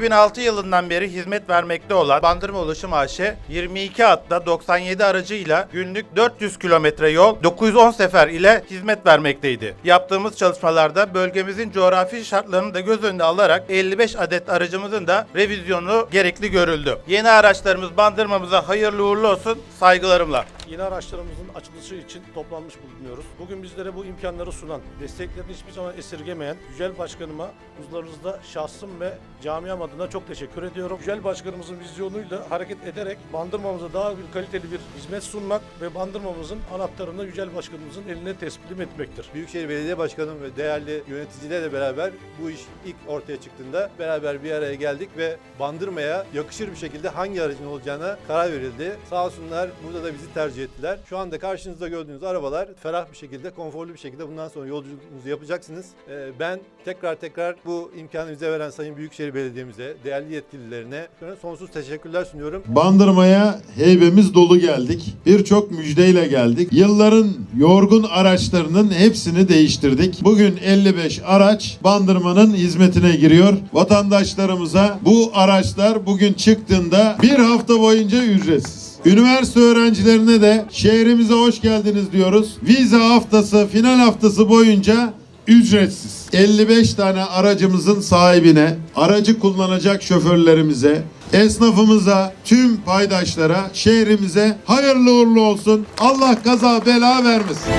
2006 yılından beri hizmet vermekte olan Bandırma Ulaşım AŞ 22 hatta 97 aracıyla günlük 400 kilometre yol 910 sefer ile hizmet vermekteydi. Yaptığımız çalışmalarda bölgemizin coğrafi şartlarını da göz önüne alarak 55 adet aracımızın da revizyonu gerekli görüldü. Yeni araçlarımız bandırmamıza hayırlı uğurlu olsun saygılarımla. Yeni araçlarımızın açılışı için toplanmış bulunuyoruz. Bugün bizlere bu imkanları sunan, desteklerini hiçbir zaman esirgemeyen Yücel Başkanıma huzurlarınızda şahsım ve camiam adına çok teşekkür ediyorum. Yücel Başkanımızın vizyonuyla hareket ederek bandırmamıza daha bir kaliteli bir hizmet sunmak ve bandırmamızın anahtarını Yücel Başkanımızın eline teslim etmektir. Büyükşehir Belediye Başkanım ve değerli yöneticilerle beraber bu iş ilk ortaya çıktığında beraber bir araya geldik ve bandırmaya yakışır bir şekilde hangi aracın olacağına karar verildi. Sağ olsunlar burada da bizi tercih ettiler. Şu anda karşınızda gördüğünüz arabalar ferah bir şekilde, konforlu bir şekilde bundan sonra yolculuğunuzu yapacaksınız. Ee, Ben tekrar tekrar bu imkanı bize veren Sayın Büyükşehir Belediye'mize, değerli yetkililerine sonsuz teşekkürler sunuyorum. Bandırmaya heybemiz dolu geldik. Birçok müjdeyle geldik. Yılların yorgun araçlarının hepsini değiştirdik. Bugün 55 araç Bandırma'nın hizmetine giriyor. Vatandaşlarımıza bu araçlar bugün çıktığında bir hafta boyunca ücretsiz. Üniversite öğrencilerine de şehrimize hoş geldiniz diyoruz. Vize haftası, final haftası boyunca ücretsiz. 55 tane aracımızın sahibine, aracı kullanacak şoförlerimize, esnafımıza, tüm paydaşlara, şehrimize hayırlı uğurlu olsun. Allah kaza bela vermesin.